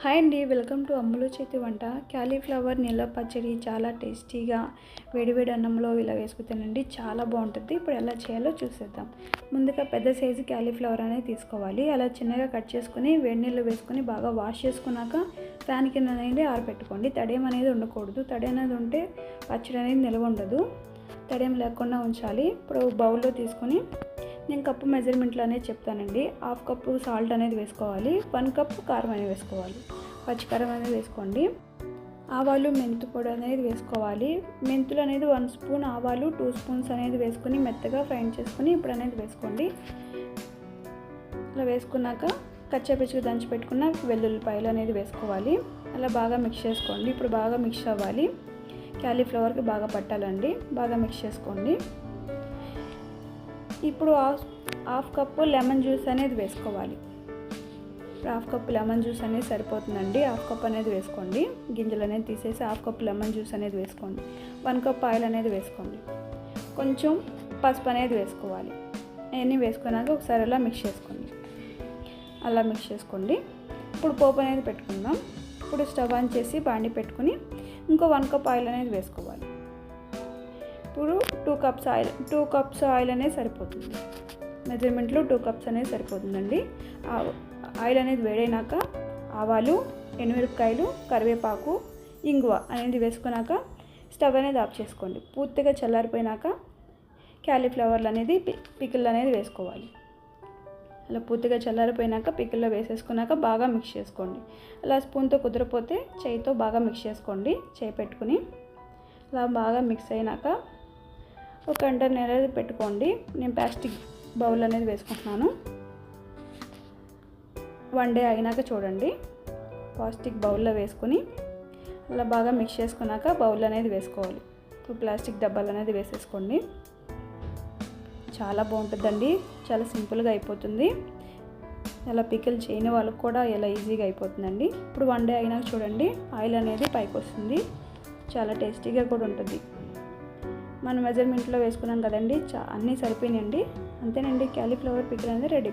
Hi అండి welcome to అమ్ములు చేతి వంట. క్యాలీఫ్లవర్ నీళ్ళ పచ్చడి చాలా టేస్టీగా వేడివేడి అన్నంలో ఇలా వేసుకుతానండి చాలా బాగుంటుంది. ఇప్పుడు ఎలా చేయాలో చూసేద్దాం. ముందుగా పెద్ద సైజు క్యాలీఫ్లవర్ అనేది తీసుకోవాలి. అలా చిన్నగా కట్ చేసుకుని వేడి నీళ్ళు వేసుకుని బాగా వాష్ చేసుకున్నాక ఫ్యాన్ కింద అనేది ఆరబెట్టుకోండి తడేం అనేది ఉండకూడదు. తడి అనేది ఉంటే పచ్చడి అనేది నిల్వ ఉండదు. తడేం లేకుండా ఉంచాలి. ఇప్పుడు బౌల్లో తీసుకొని నేను కప్పు మెజర్మెంట్లు అనేది చెప్తానండి. హాఫ్ కప్పు సాల్ట్ అనేది వేసుకోవాలి. వన్ కప్పు కారం అనేది వేసుకోవాలి. పచ్చికారం అనేది వేసుకోండి. ఆవాలు మెంతు పొడి అనేది వేసుకోవాలి. మెంతులు అనేది వన్ స్పూన్ ఆవాలు టూ స్పూన్స్ అనేది వేసుకొని మెత్తగా ఫ్రై చేసుకొని ఇప్పుడు అనేది వేసుకోండి. అలా వేసుకున్నాక కచ్చాపిచ్చిగా దంచి పెట్టుకున్న వెల్లుల్లిపాయలు అనేది వేసుకోవాలి. అలా బాగా మిక్స్ చేసుకోండి. ఇప్పుడు బాగా మిక్స్ అవ్వాలి. క్యాలీఫ్లవర్కి బాగా పట్టాలండి. బాగా మిక్స్ చేసుకోండి. ఇప్పుడు half half cup lemon juice అనేది వేసుకోవాలి. ఇప్పుడు హాఫ్ కప్ లెమన్ జ్యూస్ అనేది సరిపోతుందండి. హాఫ్ కప్ అనేది వేసుకోండి. గింజలు అనేది తీసేసి హాఫ్ కప్ లెమన్ జ్యూస్ అనేది వేసుకోండి. వన్ కప్ ఆయిల్ అనేది వేసుకోండి. కొంచెం పసుపు అనేది వేసుకోవాలి. అవన్నీ వేసుకున్నాక ఒకసారి అలా మిక్స్ చేసుకోండి. అలా మిక్స్ చేసుకోండి. ఇప్పుడు పోపు అనేది పెట్టుకుందాం. ఇప్పుడు స్టవ్ ఆన్ చేసి బాండి పెట్టుకుని ఇంకో వన్ కప్ ఆయిల్ అనేది వేసుకోవాలి. ఇప్పుడు two cups oil two cups oil అనేది సరిపోతుంది. మెజర్మెంట్లో టూ కప్స్ అనేది సరిపోతుందండి. ఆయిల్ అనేది వేడైనాక ఆవాలు ఎండుమిరపకాయలు కరివేపాకు ఇంగువ అనేది వేసుకున్నాక స్టవ్ అనేది ఆఫ్ చేసుకోండి. పూర్తిగా చల్లారిపోయినాక క్యాలీఫ్లవర్లు అనేది పికిల్ అనేది వేసుకోవాలి. అలా పూర్తిగా చల్లారిపోయినాక పికిల్లో వేసేసుకున్నాక బాగా మిక్స్ చేసుకోండి. అలా స్పూన్తో కుదరపోతే చేయితో బాగా మిక్స్ చేసుకోండి. చేయి పెట్టుకుని అలా బాగా మిక్స్ అయినాక ఒక కంటైనర్ అనేది పెట్టుకోండి. నేను ప్లాస్టిక్ బౌల్ అనేది వేసుకుంటున్నాను. వన్ డే అయినాక చూడండి. ప్లాస్టిక్ బౌల్లో వేసుకొని అలా బాగా మిక్స్ చేసుకున్నాక బౌల్ అనేది వేసుకోవాలి. ఇప్పుడు ప్లాస్టిక్ డబ్బాలు అనేది వేసేసుకోండి. చాలా బాగుంటుందండి. చాలా సింపుల్గా అయిపోతుంది. అలా పికిల్ చేయని వాళ్ళకి కూడా ఎలా ఈజీగా అయిపోతుందండి. ఇప్పుడు వన్ డే అయినాక చూడండి. ఆయిల్ అనేది పైకి వస్తుంది. చాలా టేస్టీగా కూడా ఉంటుంది. మన మెజర్మెంట్లో వేసుకున్నాం కదండి చా అన్నీ సరిపోయినాయండి. అంతేనండి క్యాలీఫ్లవర్ పికిల్ అనేది రెడీ